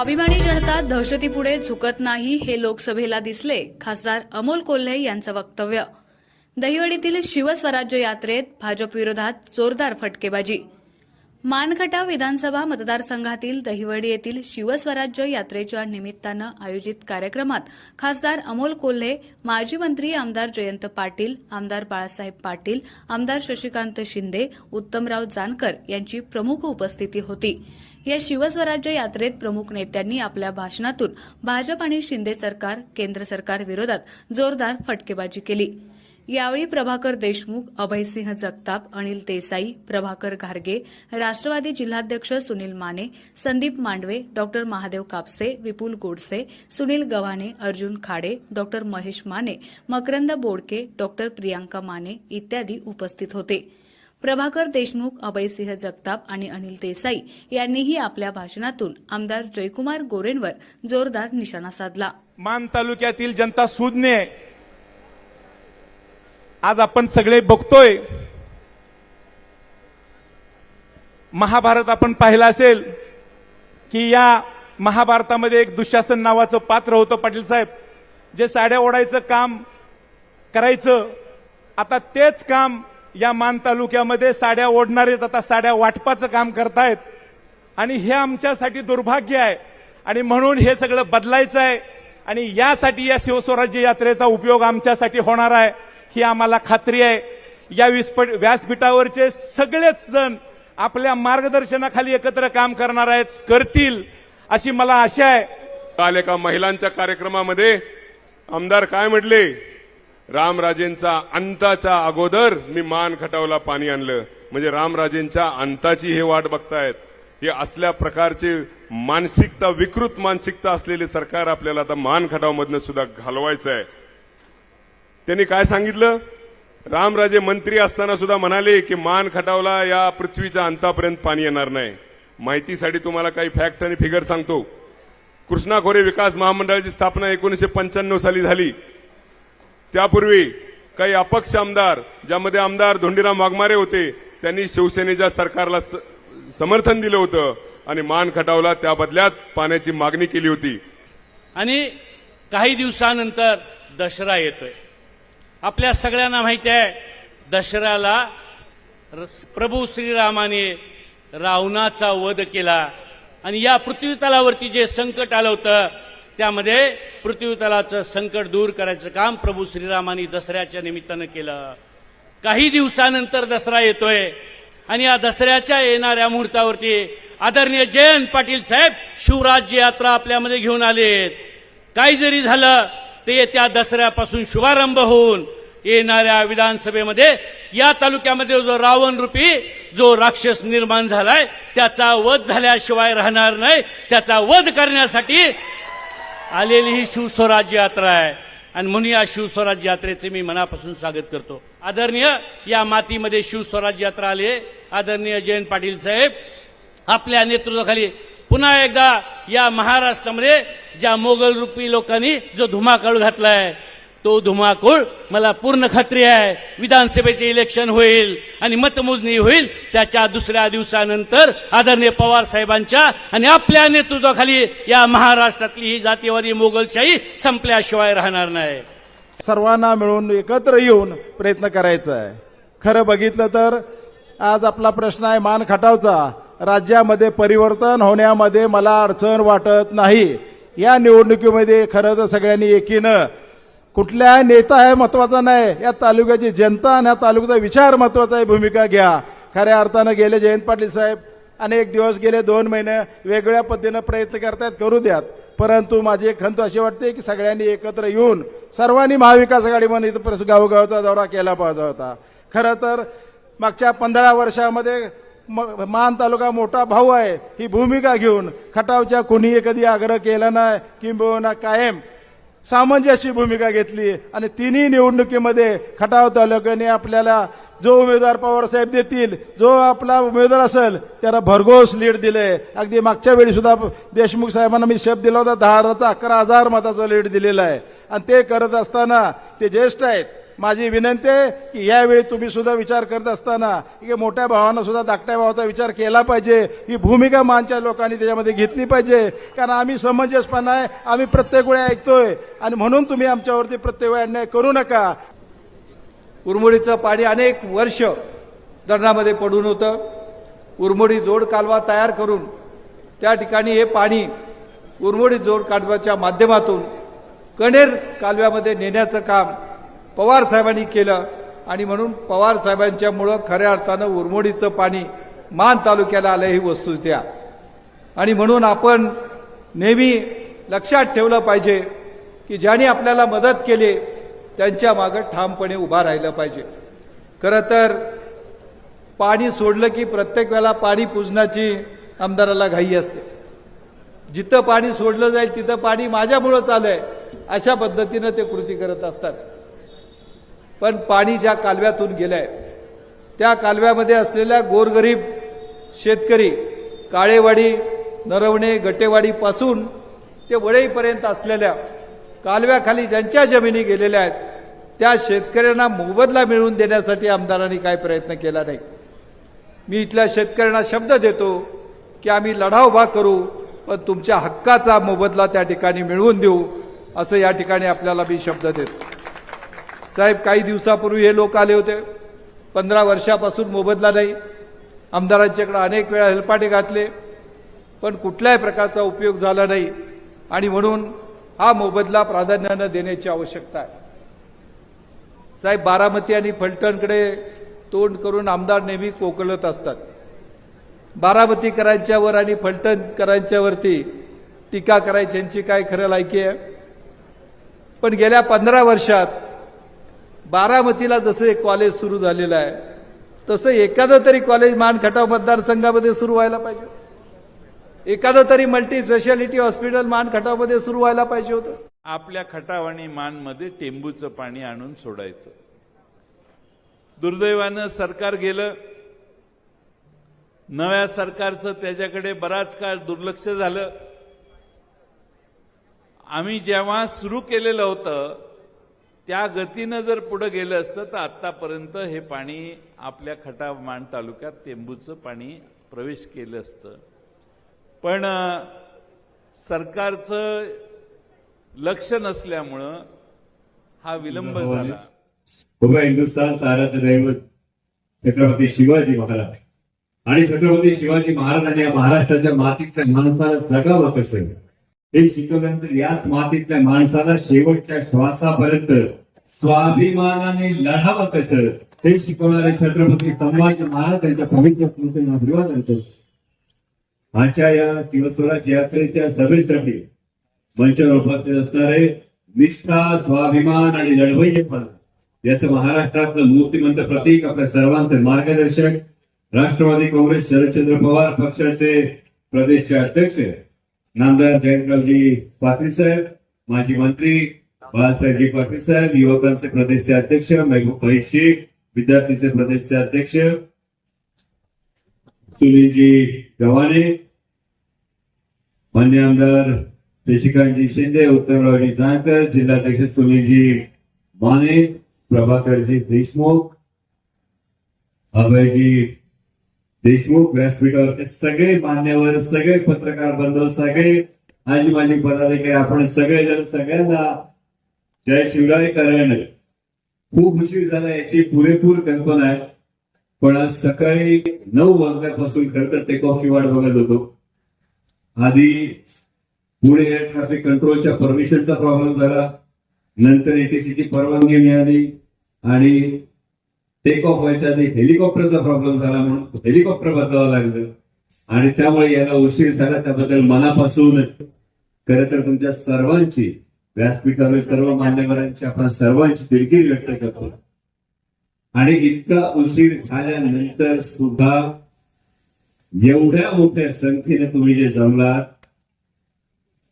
स्वाभिमानी जनता दहशतीपुढे झुकत नाही हे लोकसभेला दिसले खासदार अमोल कोल्हे यांचं वक्तव्य. दहिवडीतील शिवस्वराज्य यात्रेत भाजप विरोधात जोरदार फटकेबाजी. मानखटा विधानसभा मतदारसंघातील दहिवडी येथील शिवस्वराज्य यात्रेच्या निमित्तानं आयोजित कार्यक्रमात खासदार अमोल कोल्हे माजी मंत्री आमदार जयंत पाटील आमदार बाळासाहेब पाटील आमदार शशिकांत शिंदे उत्तमराव जानकर यांची प्रमुख उपस्थिती होती. या शिवस्वराज्य यात्रेत प्रमुख नेत्यांनी आपल्या भाषणातून भाजप आणि शिंदे सरकार केंद्र सरकार विरोधात जोरदार फटकेबाजी केली. यावेळी प्रभाकर देशमुख अभयसिंह जगताप अनिल देसाई प्रभाकर घारगे राष्ट्रवादी जिल्हाध्यक्ष Sunil Mane Sandeep Mandave doctor Mahadev Kapse Vipul Godse Sunil Gavhane Arjun Khade doctor Mahesh Mane Makarand Bodke doctor Priyanka Mane इत्यादी उपस्थित होते. प्रभाकर देशमुख अभयसिंह जगताप आणि अनिल देसाई यांनीही आपल्या भाषणातून आमदार जयकुमार गोरेंवर जोरदार निशाणा साधला. मान तालुक्यातील जनता सुज्ञ आहे. आज आपण सगळे बघतोय. महाभारत आपण पाहिलं असेल की या महाभारतामध्ये एक दुःशासन नावाचं पात्र होतं पाटील साहेब. जे साड्या ओढायचं काम करायचं आता तेच काम या मान तालुक्यामध्ये साड्या ओढणारेच आता साड्या वाटपाचं काम करतायत. आणि हे आमच्यासाठी दुर्भाग्य आहे. आणि म्हणून हे सगळं बदलायचं आहे. आणि यासाठी या शिवस्वराज्य यात्रेचा उपयोग आमच्यासाठी होणार आहे. ही आम्हाला खात्री आहे. या विस्पट व्यासपीठावरचे सगळेच जण आपल्या मार्गदर्शनाखाली एकत्र काम करणार आहेत करतील अशी मला आशा आहे. काल एका महिलांच्या कार्यक्रमामध्ये आमदार काय म्हटले? रामराजेंचा अंताच्या अगोदर मी मान खटावला पाणी आणलं. म्हणजे रामराजेंच्या अंताची हे वाट बघतायत. हे असल्या प्रकारचे मानसिकता विकृत मानसिकता असलेले सरकार आपल्याला आता मान खटावमधनं सुद्धा घालवायचं आहे त्यांनी काय सांगितलं? रामराजे मंत्री असताना सुद्धा म्हणाले की मान खटावला या पृथ्वीच्या अंतापर्यंत पाणी येणार नाही. माहितीसाठी तुम्हाला काही फॅक्ट आणि फिगर सांगतो. कृष्णा खोरे विकास महामंडळाची स्थापना एकोणीसशे पंच्याण्णव साली झाली. त्यापूर्वी काही अपक्ष आमदार ज्यामध्ये आमदार धोंडीराम वाघमारे होते त्यांनी शिवसेनेच्या सरकारला स- समर्थन दिलं होतं आणि मान खटावला. त्या बदल्यात पाण्याची मागणी केली होती. आणि काही दिवसानंतर दसरा येतोय. आपल्या सगळ्यांना माहिती आहे दसऱ्याला र- प्रभू श्रीरामाने रावणाचा वध केला. आणि या पृथ्वीतलावरती जे संकट आलं होतं त्यामध्ये पृथ्वीतलाचं संकट दूर करायचं काम प्रभू श्रीरामानी दसऱ्याच्या निमित्तानं केलं. काही दिवसानंतर दसरा येतोय आणि या दसऱ्याच्या येणाऱ्या मुहूर्तावरती आदरणीय जयंत पाटील साहेब शिवराज्य यात्रा आपल्यामध्ये घेऊन आलेत. काही जरी झालं ते येत्या दसऱ्यापासून शुभारंभ होऊन येणाऱ्या विधानसभेमध्ये या तालुक्यामध्ये जो रावण रूपी जो राक्षस निर्माण झालाय त्याचा वध झाल्याशिवाय राहणार नाही. त्याचा वध करण्यासाठी आलेली ही शिवस्वराज्य यात्रा आहे आणि म्हणून या शिवस्वराज्य यात्रेचे मी मनापासून स्वागत करतो आदरणीय या मातीमध्ये शिवस्वराज्य यात्रा आली आहे. आदरणीय जयंत पाटील साहेब आपल्या नेतृत्वाखाली पुन्हा एकदा या महाराष्ट्रामध्ये ज्या मोगल रूपी लोकांनी जो धुमाकूळ आहे तो धुमाकूळ मला पूर्ण खात्री आहे. विधानसभेचे इलेक्शन होईल आणि मतमोजणी होईल. त्याच्या दुसऱ्या दिवसानंतर आदरणीय पवार साहेबांच्या आणि आपल्या नेतृत्वाखाली या महाराष्ट्रातली ही जातीवादी मोगलशाही संपल्याशिवाय राहणार नाही. सर्वांना मिळून एकत्र येऊन प्रयत्न करायचा आहे. खरं बघितलं तर आज आपला प्रश्न आहे मान खटावचा राज्यामध्ये परिवर्तन होण्यामध्ये मला अडचण वाटत नाही. या निवडणुकीमध्ये खरं तर सगळ्यांनी एकीनं कुठल्या नेता हे महत्त्वाचा नाही. या तालुक्याची जनता आणि या तालुक्याचा विचार महत्त्वाचा आहे भूमिका घ्या. खऱ्या अर्थानं गेले जयंत पाटील साहेब अनेक दिवस गेले दोन महिने वेगळ्या पद्धतीनं प्रयत्न करतायत करू द्यात. परंतु माझी खंत अशी वाटते की सगळ्यांनी एकत्र येऊन सर्वांनी महाविकास आघाडीमध्ये इथं गावोगावचा दौरा केला पाहिजे होता. खरं तर मागच्या पंधरा वर्षामध्ये मान तालुका मोठा भाऊ आहे ही भूमिका घेऊन खटावच्या कुणीही कधी आग्रह केला नाही किंबहुना कायम सामंजस्य भूमिका घेतली आणि तिन्ही निवडणुकीमध्ये खटाव तालुक्याने आपल्याला जो उमेदवार पवार साहेब देतील जो आपला उमेदवार असेल त्याला भरघोस लीड दिले. अगदी मागच्या वेळी सुद्धा देशमुख साहेबांना मी शब्द दिला होता दहा हजारचा अकरा हजार मताचा लीड दिलेला आहे. आणि ते करत असताना ते ज्येष्ठ आहेत माझी विनंती आहे की यावेळी तुम्ही सुद्धा विचार करत असताना की मोठ्या भावानं सुद्धा धाकट्या भावाचा विचार केला पाहिजे. ही भूमिका मानच्या लोकांनी त्याच्यामध्ये घेतली पाहिजे. कारण आम्ही समंजसपणा आहे आम्ही प्रत्येक वेळी ऐकतोय. आणि म्हणून तुम्ही आमच्यावरती प्रत्येक वेळी अन्याय करू नका. उरमोडीचं पाणी अनेक वर्ष धरणामध्ये पडून होतं. उरमोडी जोड कालवा तयार करून त्या ठिकाणी हे पाणी उरमोडी जोड कालव्याच्या माध्यमातून कणेर कालव्यामध्ये नेण्याचं काम पवार साहेबांनी केलं. आणि म्हणून पवार साहेबांच्यामुळं खऱ्या अर्थानं उरमोडीचं पाणी मान तालुक्याला आलं ही वस्तू द्या. आणि म्हणून आपण नेहमी लक्षात ठेवलं पाहिजे की ज्यांनी आपल्याला मदत केली त्यांच्या मागं ठामपणे उभा राहिलं पाहिजे. खरं तर पाणी सोडलं की प्रत्येक वेळेला पाणी पुजण्याची आमदाराला घाई असते. जिथं पाणी सोडलं जाईल तिथं पाणी माझ्यामुळंच आलंय अशा पद्धतीनं ते कृती करत असतात. पण पाणी ज्या कालव्यातून गेलंय त्या कालव्यामध्ये असलेल्या गोरगरीब शेतकरी काळेवाडी नरवणे गटेवाडीपासून ते वडईपर्यंत असलेल्या कालव्याखाली ज्यांच्या जमिनी गेलेल्या आहेत त्या शेतकऱ्यांना मोबदला मिळवून देण्यासाठी आमदारांनी काय प्रयत्न केला नाही. मी इथल्या शेतकऱ्यांना शब्द देतो की आम्ही लढा उभा करू पण तुमच्या हक्काचा मोबदला त्या ठिकाणी मिळवून देऊ असं या ठिकाणी आपल्याला मी शब्द देतो. साहेब काही दिवसापूर्वी हे लोक आले होते. पंधरा वर्षापासून मोबदला नाही. आमदारांच्याकडे अनेक वेळा हेलपाटे घातले पण कुठल्याही प्रकारचा उपयोग झाला नाही. आणि म्हणून हा मोबदला प्राधान्यानं देण्याची आवश्यकता आहे. साहेब बारामती आणि फलटणकडे तोंड करून आमदार नेहमी कोकलत असतात. बारामतीकरांच्यावर आणि फलटणकरांच्यावरती टीका करायची यांची काय खरं लायकी आहे? पण गेल्या पंधरा वर्षात बारामतीला जसं एक कॉलेज सुरू झालेलं आहे तसं एखादं तरी कॉलेज मानखटाव मतदारसंघामध्ये सुरू व्हायला पाहिजे एखादं तरी मल्टी स्पेशालिटी हॉस्पिटल मानखटावमध्ये सुरू व्हायला पाहिजे होतं. आपल्या खटाव आणि मानमध्ये टेंबूचं पाणी आणून सोडायचं. दुर्दैवानं सरकार गेलं. नव्या सरकारचं त्याच्याकडे बराच काळ दुर्लक्ष झालं. आम्ही जेव्हा सुरू केलेलं होतं त्या गतीनं जर पुढे गेलं असतं तर आतापर्यंत हे पाणी आपल्या खटाव मान तालुक्यात टेंबूचं पाणी प्रवेश केलं असतं. पण सरकारचं लक्ष नसल्यामुळं हा विलंब झाला. उभं हिंदुस्थानचं आराध्य दैवत छत्रपती शिवाजी महाराज. आणि छत्रपती शिवाजी महाराजांनी या महाराष्ट्राच्या मातीतल्या माणसाला जगावं कसं? हे शिकवल्यानंतर याच मातीतल्या माणसाला शेवटच्या श्वासापर्यंत स्वाभिमानाने लढावं कसं? हे शिकवणारे छत्रपती संभाजी महाराज यांच्या पवित्र स्मृतींना अभिवादन करतो आजच्या या शिवस्वराज्य यात्रेच्या सभेसाठी मंचावर उपस्थित असणारे निष्ठा स्वाभिमान आणि लढवय्येपणा याचं महाराष्ट्रातलं मूर्तिमंत प्रतीक आपल्या सर्वांचे मार्गदर्शक राष्ट्रवादी काँग्रेस शरदचंद्र पवार पक्षाचे प्रदेशचे अध्यक्ष नामदार जयंतरावजी पाटील साहेब माजी मंत्री बाळासाहेबजी पाटील साहेब युवकांचे प्रदेशचे अध्यक्ष, महबूब भाई शेख विद्यार्थीचे प्रदेशचे अध्यक्ष सुनीलजी गव्हाणे मान्य आमदार शशिकांतजी शिंदे उत्तमरावजी जानकर जिल्हाध्यक्ष सुनीलजी माने प्रभाकरजी देशमुख अभयजी देशमुख व्यासपीठावरचे सगळे मान्यवर सगळे पत्रकार बंधू सगळे आजी माजी पदाधिकारी आपण सगळे जण सगळ्यांना जय शिवराय करायला. खूप उशीर झाला याची पुरेपूर कल्पना आहे. पण आज सकाळी नऊ वाजल्यापासून खरं तर टेक ऑफची वाट बघत होतो. आधी पुणे एअर ट्रॅफिक कंट्रोलच्या परमिशनचा प्रॉब्लेम झाला. नंतर एटीसीची परवानगी मिळाली. आणि टेक ऑफ व्हायच्या आधी हेलिकॉप्टरचा प्रॉब्लेम झाला म्हणून हेलिकॉप्टर बदलावं लागलं. आणि त्यामुळे याला उशीर झाला त्याबद्दल मनापासून खरं तर तुमच्या सर्वांची व्यासपीठावर सर्व मान्यवरांची आपण सर्वांची दिलगिरी व्यक्त करतो. आणि इतका उशीर झाल्यानंतर सुद्धा एवढ्या मोठ्या संख्येने तुम्ही जे जमलात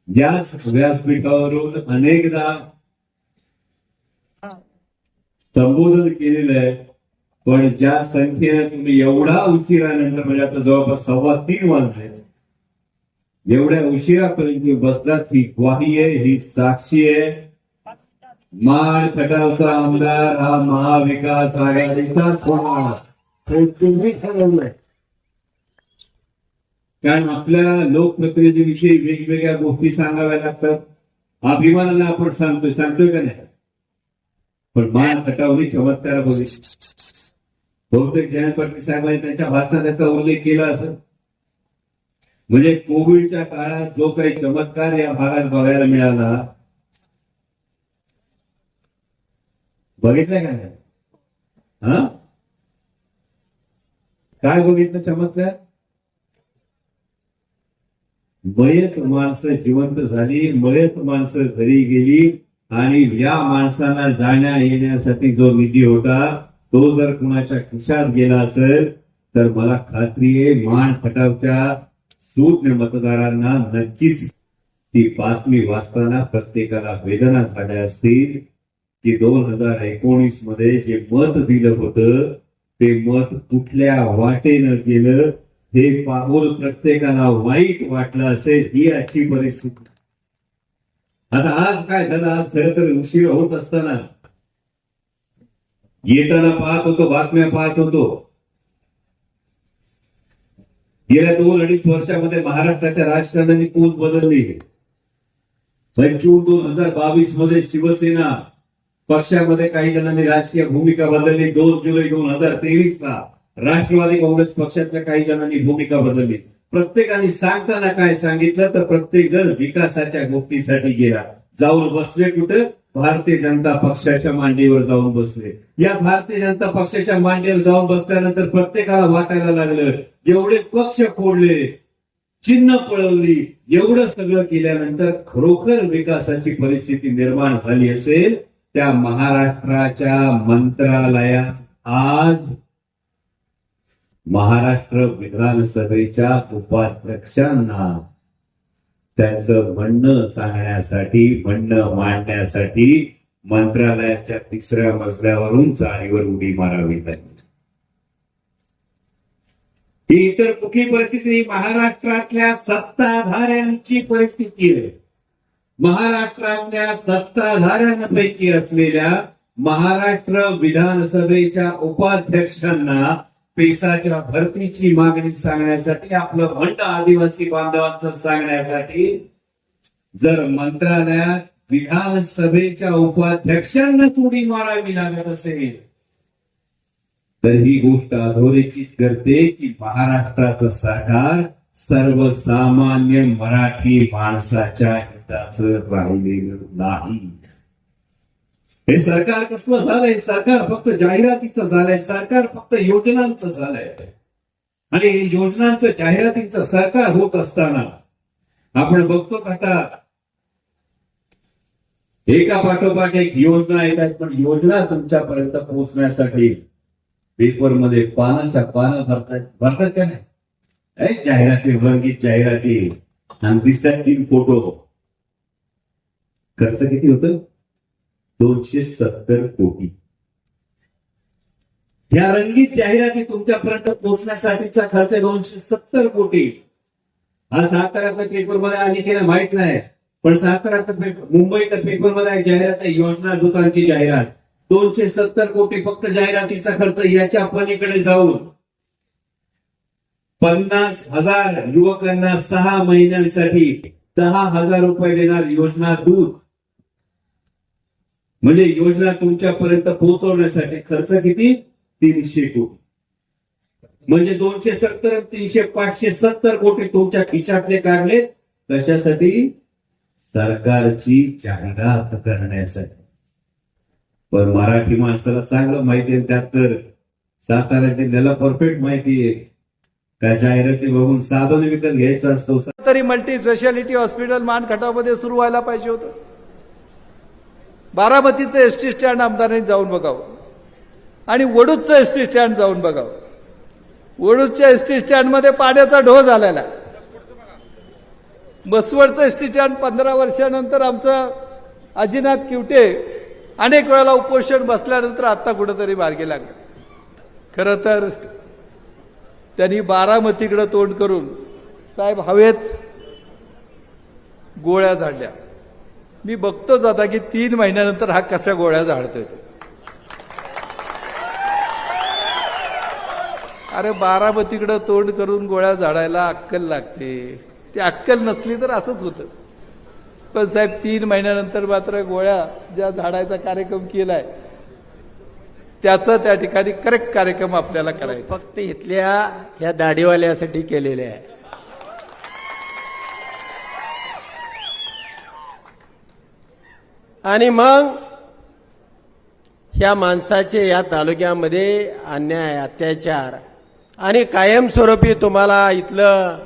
याच व्यासपीठावरून अनेकदा संबोधन केलेलं आहे. पण ज्या संख्येने तुम्ही एवढा उशिरानंतर म्हणजे आता जवळपास सव्वा तीन वाजले एवढ्या उशिरापर्यंत तुम्ही बसलात ही ग्वाही आहे ही साक्षी आहे. माळ खटावचा आमदार हा महाविकास आघाडीचाच होणार हे तुम्ही ठरवलंय कारण आपल्या लोकप्रतिनिधीविषयी वेगवेगळ्या गोष्टी सांगाव्या लागतात. अभिमानाला आपण सांगतोय सांगतोय का नाही? पण मान खटावली चमत्कार बघितली बहुतेक जयंत पाटील साहेबांनी त्यांच्या भाषणात त्याचा उल्लेख केला असं म्हणजे कोविडच्या काळात जो काही चमत्कार या भागात बघायला मिळाला बघितलं का हा? काय बघितलं चमत्कार? मयत माणसं जिवंत झाली मयत माणसं घरी गेली आणि या माणसांना जाण्या येण्यासाठी जो निधी होता तो जर कुणाच्या खिशात गेला असेल तर मला खात्री आहे मान खटावच्या सूज्ञ मतदारांना नक्कीच ती बातमी वाचताना प्रत्येकाला वेदना झाल्या असतील की दोन हजार एकोणीसमध्ये जे मत दिलं होतं ते मत कुठल्या वाटेनं गेलं हे पाहून प्रत्येकाला वाईट वाटलं असेल ही आजची परिस्थिती. आता आज काय झालं? आज खरं तर उशीर होत असताना येताना पाहत होतो बातम्या पाहत होतो. गेल्या दोन अडीच वर्षामध्ये महाराष्ट्राच्या राजकारणाने पोच बदलली पंचवीस म्हणजे दोन हजार बावीसमध्ये शिवसेना पक्षामध्ये काही जणांनी राजकीय भूमिका बदलली. दोन जुलै दोन हजार तेवीस ला राष्ट्रवादी काँग्रेस पक्षातल्या काही जणांनी भूमिका बदलली. प्रत्येकाने सांगताना काय सांगितलं तर प्रत्येक जण विकासाच्या गोष्टीसाठी गेला. जाऊन बसले कुठे? भारतीय जनता पक्षाच्या मांडीवर जाऊन बसले. या भारतीय जनता पक्षाच्या मांडीवर जाऊन बसल्यानंतर प्रत्येकाला वाटायला लागलं एवढे पक्ष फोडले चिन्ह पळवली एवढं सगळं केल्यानंतर खरोखर विकासाची परिस्थिती निर्माण झाली असेल त्या महाराष्ट्राच्या मंत्रालयात आज महाराष्ट्र विधानसभेच्या उपाध्यक्षांना त्यांचं म्हणणं सांगण्यासाठी म्हणणं मांडण्यासाठी मंत्रालयाच्या तिसऱ्या मजल्यावरून चाळीवर उडी मारावी लागली. ही इतर कुठली परिस्थिती? महाराष्ट्रातल्या सत्ताधाऱ्यांची परिस्थिती आहे. महाराष्ट्रातल्या सत्ताधाऱ्यांपैकी असलेल्या महाराष्ट्र विधानसभेच्या उपाध्यक्षांना पेसाच्या भरतीची मागणी सांगण्यासाठी आपलं म्हणणं आदिवासी बांधवांचं सांगण्यासाठी जर मंत्रालयात विधानसभेच्या उपाध्यक्षांना उडी मारावी लागत असेल तर ही गोष्ट अधोरेखित करते की महाराष्ट्राचं सरकार सर्वसामान्य मराठी माणसाच्या हिताचं राहिलेलं नाही. हे सरकार कसलं झालंय? सरकार फक्त जाहिरातीचं झालंय. सरकार फक्त योजनांचं झालंय. आणि योजनांचं जाहिरातीचं सरकार होत असताना आपण बघतो आता? एका पाठोपाठ एक योजना येतात पण योजना तुमच्यापर्यंत पोहोचण्यासाठी पेपरमध्ये पानाच्या पानं भरतात भरतात का नाही? जाहिराती रंगीत जाहिराती. आणि दिसतात तीन फोटो. खर्च किती होतं? दोनशे सत्तर कोटी. या रंगीत जाहिराती तुमच्यापर्यंत पोहोचण्यासाठीचा खर्च दोनशे सत्तर कोटी. हा साताऱ्यातल्या पेपरमध्ये आली की नाही माहीत नाही पण सातारा पेपर मुंबईच्या पेपरमध्ये आहे जाहिरात आहे योजना दुकानची जाहिरात. दोनशे सत्तर कोटी फक्त जाहिरातीचा खर्च याच्या पलीकडे जाऊन पन्नास हजार युवकांना सहा महिन्यांसाठी दहा हजार रुपये देणार योजना दूध म्हणजे योजना तुमच्यापर्यंत पोहोचवण्यासाठी खर्च किती? तीनशे कोटी. म्हणजे दोनशे सत्तर तीनशे पाचशे सत्तर कोटी तुमच्या खिशातले काढले कशासाठी? सरकारची जाहिरात करण्यासाठी. पण मराठी माणसाला चांगलं माहिती आहे त्यात तर सातारा जिल्ह्याला परफेक्ट माहिती आहे. त्या जाहिराती बघून साधन विकत घ्यायचं असतो. तरी मल्टी स्पेशालिटी हॉस्पिटल मान खटावमध्ये सुरू व्हायला पाहिजे होतं. बारामतीचं एस टी स्टँड आमदारांनी जाऊन बघावं. आणि वडूजचं एस टी स्टँड जाऊन बघावं. वडूजच्या एस टी स्टँडमध्ये पाण्याचा ढो झालेला बसवडचं एस टी स्टँड पंधरा वर्षानंतर आमचं अजिनाथ किवटे अनेक वेळेला उपोषण बसल्यानंतर आत्ता कुठंतरी मार्गी लागलं. खरं तर त्यांनी बारामतीकडं तोंड करून साहेब हवेत गोळ्या झाडल्या. मी बघतोच आता की तीन महिन्यानंतर हा कशा गोळ्या झाडतोय. अरे बारामतीकडं तोंड करून गोळ्या झाडायला अक्कल लागते. ती अक्कल नसली तर असंच होतं. पण साहेब तीन महिन्यानंतर मात्र गोळ्या ज्या झाडायचा कार्यक्रम केलाय त्याचा त्या ठिकाणी करेक्ट कार्यक्रम आपल्याला करायचा. फक्त इथल्या ह्या दाढीवाल्यासाठी केलेले आहे. आणि मग ह्या माणसाचे या तालुक्यामध्ये अन्याय अत्याचार आणि कायमस्वरूपी तुम्हाला इथलं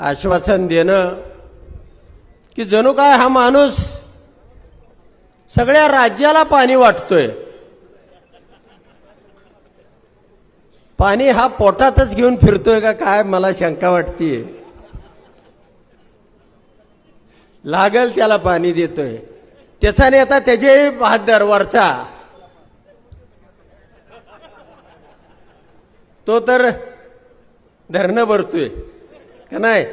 आश्वासन देणं की जणू काय हा माणूस सगळ्या राज्याला पाणी वाटतोय. पाणी हा पोटातच घेऊन फिरतोय का काय मला शंका वाटतीये. लागल त्याला पाणी देतोय. त्याचा आता त्याचे बहादर वरचा तो तर धरणं भरतोय का नाही?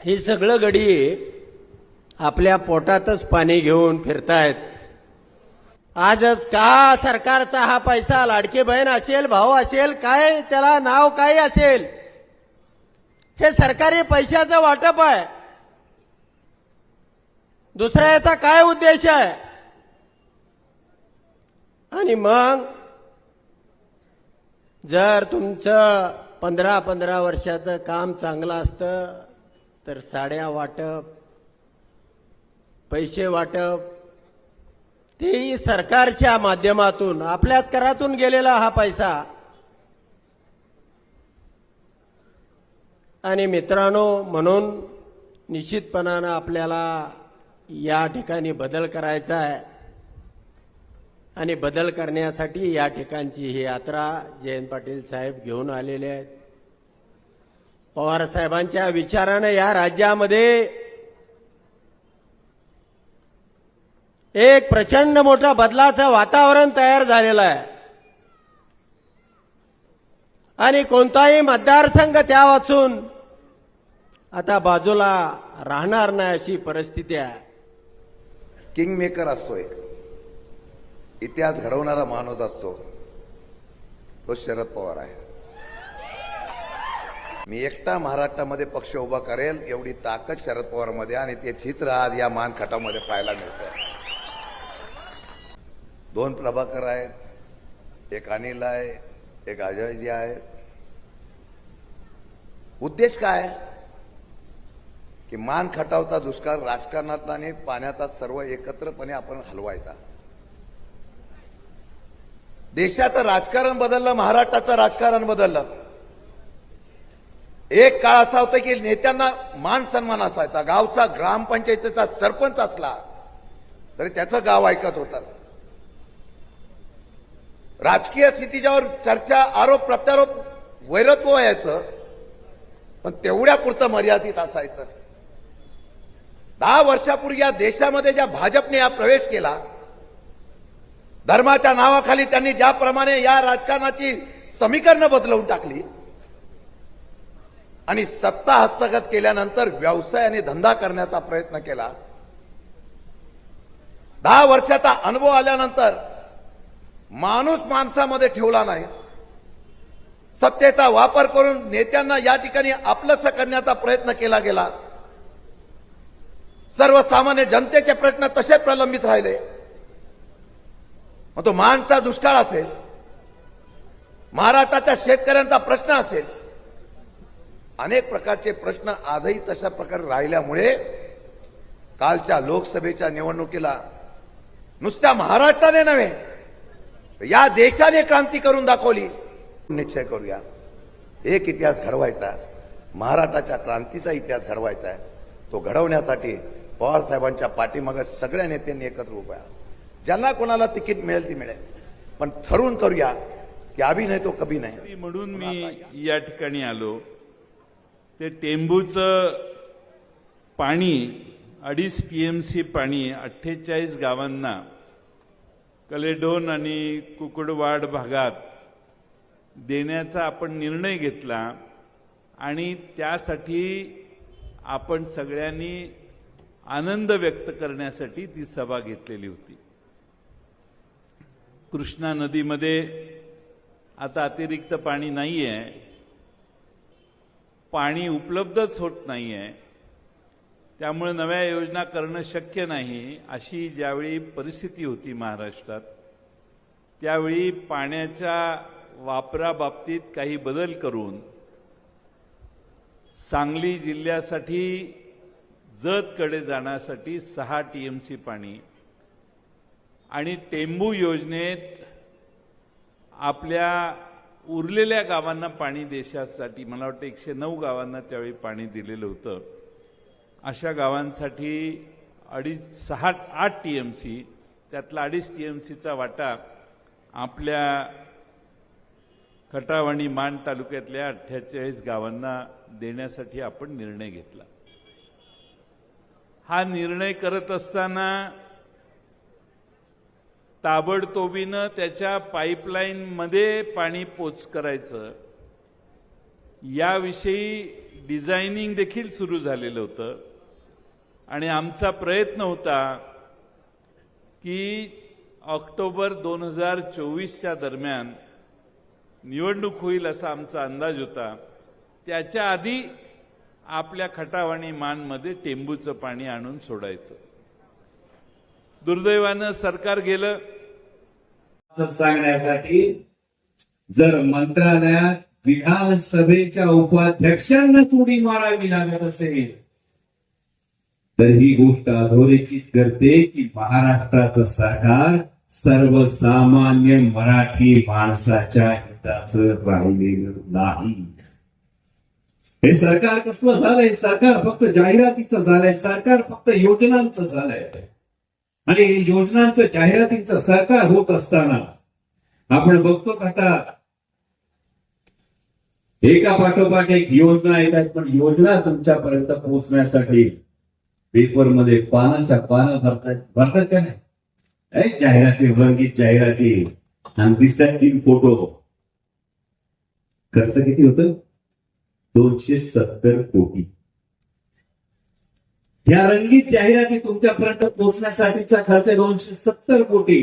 ही सगळं गडी आपल्या पोटातच पाणी घेऊन फिरतायत. आजच का सरकारचा हा पैसा लाडकी बहीण असेल भाऊ असेल काय त्याला नाव काय असेल? हे सरकारी पैशाचं वाटप आहे. दुसरा याचा काय उद्देश आहे? आणि मग जर तुमचं पंधरा पंधरा वर्षाचं काम चांगलं असतं तर साड्या वाटप पैसे वाटप तेही सरकारच्या माध्यमातून आपल्याच करातून गेलेला हा पैसा. आणि मित्रांनो म्हणून निश्चितपणानं आपल्याला या ठिकाणी बदल करायचा आहे. आणि बदल करण्यासाठी या ठिकाणची ही यात्रा जयंत पाटील साहेब घेऊन आलेले आहेत. पवार साहेबांच्या विचारानं या राज्यामध्ये एक प्रचंड मोठा बदलाचं वातावरण तयार झालेलं आहे. आणि कोणताही मतदारसंघ त्या वाचून आता बाजूला राहणार नाही अशी परिस्थिती आहे. किंग मेकर एक इतिहास घडवणारा माणूस असतो. तो शरद पवार आहे. मी एकटा महाराष्ट्रामध्ये पक्ष उभा करेल एवढी ताकद शरद पवारमध्ये आणि ते चित्र आज या मानखटामध्ये पाहायला मिळतं दोन प्रभाकर आहेत एक अनिल आहे एक अजयजी आहे उद्देश काय? की मान खटावता दुष्काळ राजकारणातला आणि पाण्याचा सर्व एकत्रपणे आपण हलवायचा. देशाचं राजकारण बदललं महाराष्ट्राचं राजकारण बदललं. एक काळ असा होता की नेत्यांना मान सन्मान असायचा. गावचा ग्रामपंचायतीचा सरपंच असला तरी त्याचं गाव ऐकत होतं. राजकीय स्थितीच्यावर चर्चा आरोप प्रत्यारोप वैरत्व व्हायचं पण तेवढ्या पुरतं मर्यादित असायचं. दहा वर्षापूर्वी या देशामध्ये ज्या भाजपने या प्रवेश केला धर्माच्या नावाखाली त्यांनी ज्याप्रमाणे या राजकारणाची समीकरणं बदलवून टाकली आणि सत्ता हस्तगत केल्यानंतर व्यवसाय आणि धंदा करण्याचा प्रयत्न केला दहा वर्षाचा अनुभव आल्यानंतर माणूस माणसामध्ये ठेवला नाही. सत्तेचा वापर करून नेत्यांना या ठिकाणी आपलंसं करण्याचा प्रयत्न केला गेला. सर्वसामान्य जनतेचे प्रश्न तसे प्रलंबित राहिले. मग तो मानचा दुष्काळ असेल महाराष्ट्राच्या शेतकऱ्यांचा प्रश्न असेल अनेक प्रकारचे प्रश्न आजही तशा प्रकारे राहिल्यामुळे कालच्या लोकसभेच्या निवडणुकीला नुसत्या महाराष्ट्राने नव्हे या देशाने क्रांती करून दाखवली. निश्चय करूया. एक इतिहास घडवायचा महाराष्ट्राच्या क्रांतीचा इतिहास घडवायचा आहे. तो घडवण्यासाठी पवार साहेबांच्या पाठीमागं सगळ्या नेत्यांनी एकत्र उभा आहे. ज्यांना कोणाला तिकीट मिळेल ती मिळेल. पण ठरवून करूया की आभी नाही तो कभी नाही. म्हणून मी या ठिकाणी आलो. ते टेंबूचं पाणी अडीच टी एम सी पाणी अठ्ठेचाळीस गावांना कलेडोन आणि कुकुडवाड भागात देण्याचा आपण निर्णय घेतला आणि त्यासाठी आपण सगळ्यांनी आनंद व्यक्त करण्यासाठी ती सभा घेतलेली होती. कृष्णा नदीमध्ये आता अतिरिक्त पाणी नाही आहे पाणी उपलब्धच होत नाही आहे त्यामुळे नव्या योजना करणं शक्य नाही अशी ज्यावेळी परिस्थिती होती महाराष्ट्रात त्यावेळी पाण्याच्या वापराबाबतीत काही बदल करून सांगली जिल्ह्यासाठी जतकडे जाण्यासाठी सहा टी एम सी पाणी आणि टेंबू योजनेत आपल्या उरलेल्या गावांना पाणी देशासाठी मला वाटतं एकशे नऊ गावांना त्यावेळी पाणी दिलेलं होतं. अशा गावांसाठी अडीच सहा आठ टी एम सी त्यातला अडीच टी एम सीचा वाटा आपल्या खटाव आणि मान तालुक्यातल्या अठ्ठेचाळीस गावांना देण्यासाठी आपण निर्णय घेतला. हा निर्णय करत असताना ताबडतोबीनं त्याच्या पाईपलाईनमध्ये पाणी पोच करायचं. याविषयी डिझायनिंग देखील सुरू झालेलं होतं. आणि आमचा प्रयत्न होता की ऑक्टोबर दोन हजार चोवीसच्या दरम्यान निवडणूक होईल असा आमचा अंदाज होता. त्याच्या आधी आपल्या खटाव आणि मानमध्ये टेंबूचं पाणी आणून सोडायचं. दुर्दैवानं सरकार गेलं. सांगण्यासाठी जर मंत्रालयात विधानसभेच्या उपाध्यक्षांना उडी मारावी लागत असेल तर ही गोष्ट अधोरेखित करते की महाराष्ट्राचं सरकार सर्वसामान्य मराठी माणसाच्या हिताचं राहिलेलं नाही. हे सरकार कसलं झालंय? सरकार फक्त जाहिरातीचं झालंय. सरकार फक्त योजनांचं झालंय. आणि योजनांचं जाहिरातीचं सरकार होत असताना आपण बघतो आता? एका पाठोपाठ एक योजना येतात पण योजना तुमच्यापर्यंत पोहोचण्यासाठी पेपरमध्ये पानाच्या पानं भरतात भरतात का नाही जाहिराती रंगीत जाहिराती. आणि दिसतात तीन फोटो. खर्च किती होतं? दोनशे सत्तर कोटी. या रंगीत जाहिराती तुमच्यापर्यंत पोहोचण्यासाठीचा खर्च दोनशे सत्तर कोटी.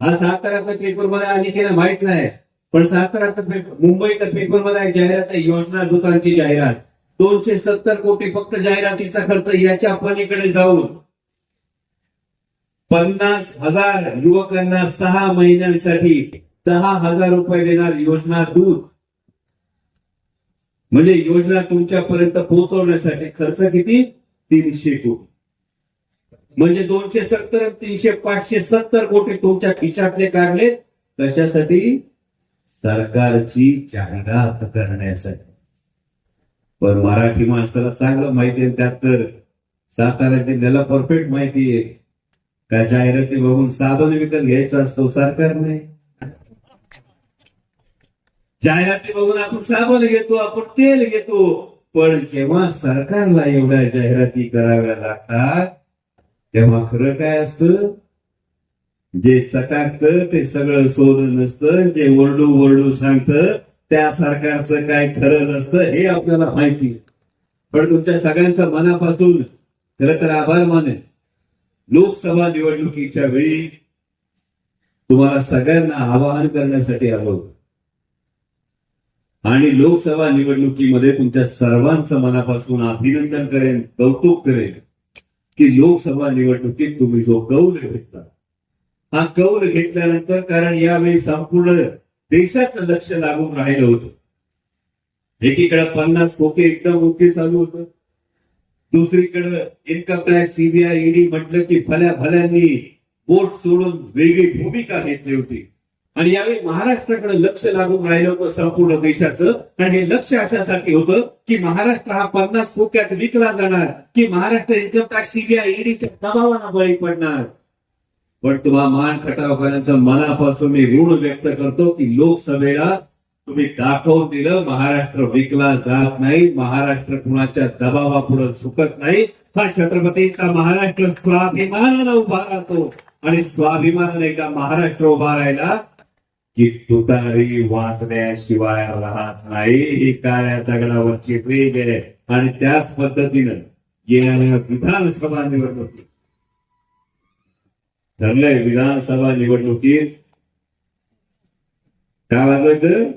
हा साताऱ्यातल्या पेपरमध्ये आली की नाही माहीत नाही. पण साताऱ्यातल्या पेपर मुंबईच्या पेपरमध्ये जाहिरात आहे योजना दुकानची जाहिरात. दोनशे सत्तर कोटी फक्त जाहिरातीचा खर्च याच्या पलीकडे जाऊन पन्नास हजार युवकांना सहा महिन्यांसाठी दहा हजार रुपये देणार योजना दूध म्हणजे योजना तुमच्यापर्यंत पोहोचवण्यासाठी खर्च किती? तीनशे कोटी. म्हणजे दोनशे सत्तर तीनशे पाचशे सत्तर कोटी तुमच्या खिशातले काढले कशासाठी? सरकारची जाहिरात करण्यासाठी. पण मराठी माणसाला चांगलं माहिती आहे त्यात तर सातारा जिल्ह्याला परफेक्ट माहिती आहे. का जाहिराती बघून साबण विकत घ्यायचा असतो सरकारने. जाहिराती बघून आपण साबण घेतो आपण तेल घेतो. पण जेव्हा सरकारला एवढ्या जाहिराती कराव्या लागतात तेव्हा खरं काय असतं? जे चटाकतं ते सगळं सोनं नसतं. जे वरडू वरडू सांगतं त्या सरकारचं काय खरं नसतं हे आपल्याला माहिती पण तुमच्या सगळ्यांचं मनापासून खरं तर आभार मानेल लोकसभा निवडणुकीच्या वेळी तुम्हाला सगळ्यांना आवाहन करण्यासाठी आलो आणि लोकसभा निवडणुकीमध्ये तुमच्या सर्वांचं मनापासून अभिनंदन करेन कौतुक करेन की लोकसभा निवडणुकीत तुम्ही जो कौल घेतला. हा कौल घेतल्यानंतर कारण यावेळी संपूर्ण देशाचं लक्ष लागून राहिलं होतं. एकीकडे पन्नास कोटी एकदम ओके चालू होतं. दुसरीकडे इन्कम टॅक्स सीबीआय ईडी म्हटलं की भल्या भल्यांनी बोट सोडून वेगळी भूमिका घेतली होती. आणि यावेळी महाराष्ट्राकडे लक्ष लागून राहिलं होतं संपूर्ण देशाचं. आणि हे लक्ष अशासाठी होतं की महाराष्ट्र हा पन्नास टोक्यात विकला जाणार की महाराष्ट्र इन्कम टॅक्स सीबीआय ईडीच्या दबावाला बळी पडणार. पण तुम्हा मान खटावकरांचं मनापासून मी ऋण व्यक्त करतो की लोकसभेला तुम्ही दाखवून दिलं महाराष्ट्र विकला जात नाही महाराष्ट्र कुणाच्या दबावापुढे झुकत नाही. हा छत्रपतींचा महाराष्ट्र स्वाभिमानानं उभा राहतो. आणि स्वाभिमानाने एका महाराष्ट्र उभा राहिला की तुतारी वाचण्याशिवाय राहत नाही. ही काळ्या दगडावरची रेग आहे. आणि त्याच पद्धतीनं येणाऱ्या विधानसभा निवडणुकीत ठरलंय विधानसभा निवडणुकीत काय वाजवायचं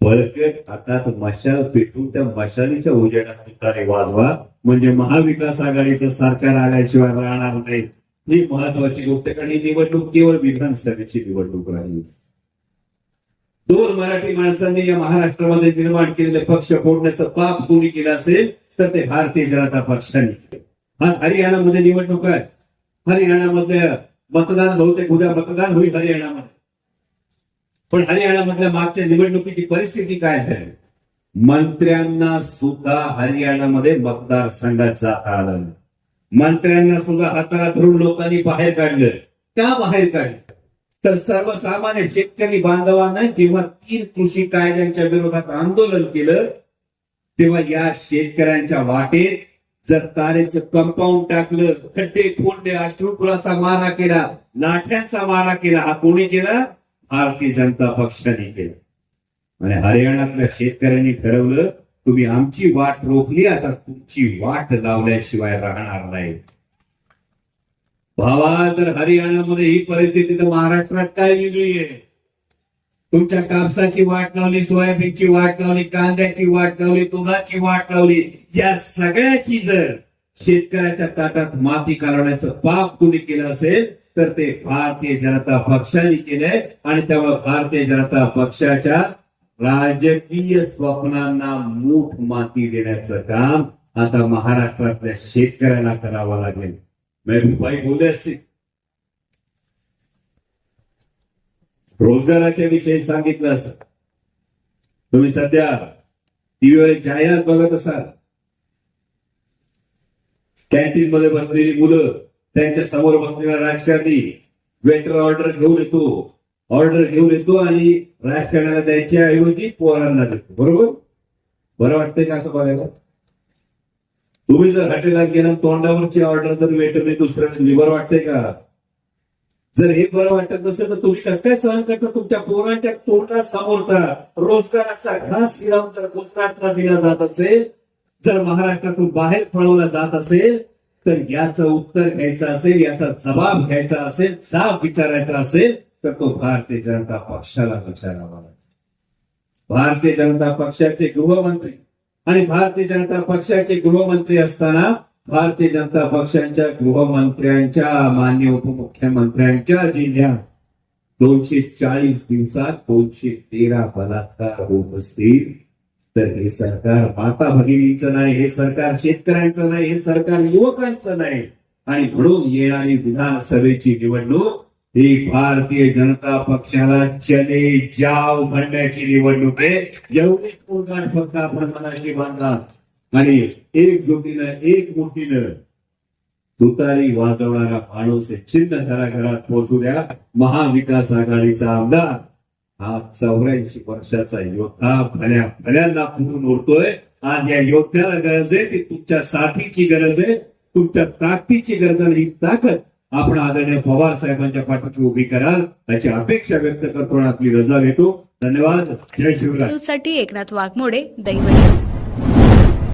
बळकट हातात मशाल पेटून त्या मशालीच्या उजेडात तुतारी वाजवा. म्हणजे महाविकास आघाडीचं सरकार आल्याशिवाय राहणार नाही. ही महत्वाची गोष्ट आणि कारण ही निवडणूक केवळ विधानसभेची निवडणूक राहील दोन मराठी माणसांनी या महाराष्ट्रामध्ये निर्माण केलेले पक्ष फोडण्याचं पाप कोणी केलं असेल तर ते भारतीय जनता पक्षाने केलं. आज हरियाणामध्ये निवडणूक आहे. हरियाणामध्ये मतदान बहुतेक उद्या मतदान होईल हरियाणामध्ये. पण हरियाणामधल्या मागच्या निवडणुकीची परिस्थिती काय झाली? मंत्र्यांना सुद्धा हरियाणामध्ये मतदारसंघात जाता आलं नाही. मंत्र्यांना सुद्धा हाताला धरून लोकांनी बाहेर काढलं. का बाहेर काढलं? तर सर्वसामान्य शेतकरी बांधवांना जेव्हा तीन कृषी कायद्यांच्या विरोधात आंदोलन केलं तेव्हा या शेतकऱ्यांच्या वाटेत जर तारेचं कंपाऊंड टाकलं खड्डे खोंडे अश्रुकुलाचा मारा केला लाठ्यांचा मारा केला हा कोणी केला? भारतीय जनता पक्षाने केला. आणि हरियाणातल्या शेतकऱ्यांनी ठरवलं तुम्ही आमची वाट रोखली आता तुमची वाट लावल्याशिवाय राहणार नाही. भावा जर हरियाणामध्ये ही परिस्थिती तर महाराष्ट्रात काय वेगळी आहे? तुमच्या कापसाची वाट लावली सोयाबीनची वाट लावली कांद्याची वाट लावली दुधाची वाट लावली या सगळ्याची जर शेतकऱ्याच्या ताटात माती कालवण्याचं पाप कुणी केलं असेल तर ते भारतीय जनता पक्षाने केलंय आणि त्यामुळे भारतीय जनता पक्षाच्या राजकीय स्वप्नांना मूठ माती देण्याचं काम आता महाराष्ट्रातल्या शेतकऱ्याला करावं लागेल. महबूबाई बोले असते रोजगाराच्या विषयी सांगितलं असं. तुम्ही सध्या टीव्हीवर जाहिरात बघत असाल. कॅन्टीन मध्ये बसलेली मुलं त्यांच्यासमोर बसलेला राजकारणी वेटर ऑर्डर घेऊन येतो. ऑर्डर घेऊन येतो आणि राजकारणाला द्यायच्या ऐवजी पोरांना देतो. बरोबर? बरं वाटतंय का असं बघायला तुम्ही जर हॉटेलात गेला तोंडावरची ऑर्डर जर वेटरने दुसऱ्याला दिली बरं वाटतंय का? जर हे बरं वाटत नसेल तर तुम्ही कसं काय सहन करता? तुमच्या पोरांच्या तोंडा समोरचा रोजगाराचा घास जर गुजरातला दिला जात असेल जर महाराष्ट्रातून बाहेर पळवला जात असेल तर याचं उत्तर घ्यायचं असेल याचा जबाब घ्यायचा असेल जाब विचारायचा असेल तर तो भारतीय जनता पक्षाला विचारावा लागेल भारतीय जनता पक्षाचे गृहमंत्री आणि भारतीय जनता पक्षाचे गृहमंत्री असताना भारतीय जनता पक्षाच्या गृहमंत्र्यांच्या मान्य उपमुख्यमंत्र्यांच्या जिल्ह्यात दोनशे चाळीस दिवसात दोनशे तेरा बलात्कार होत असतील. तर हे सरकार माता भगिनीचं नाही हे सरकार शेतकऱ्यांचं नाही हे सरकार युवकांचं नाही. आणि म्हणून येणारी विधानसभेची निवडणूक ही भारतीय जनता पक्षाला चले जाव म्हणण्याची निवडणूक आहे. एवढीच कोणकार फक्त आपण मनाशी बांधा आणि एकजुटीनं एक मुठीनं तुतारी वाजवणारा माणूस चिन्ह घराघरात पोहोचू द्या. महाविकास आघाडीचा आमदार हा चौऱ्याऐंशी वर्षाचा योद्धा भल्या भल्यांना पुरून उरतोय आज या योद्ध्याला गरज आहे. ती तुमच्या साथीची गरज आहे. तुमच्या ताकदीची गरज आहे. आणि ही ताकद आपण आदरणीय पवार साहेबांच्या पाठीशी उभी कराल. याची अपेक्षा व्यक्त करतो आणि आपली रजा घेतो. धन्यवाद. जय शिवराय. साठी एकनाथ वाघमोडे दैवत.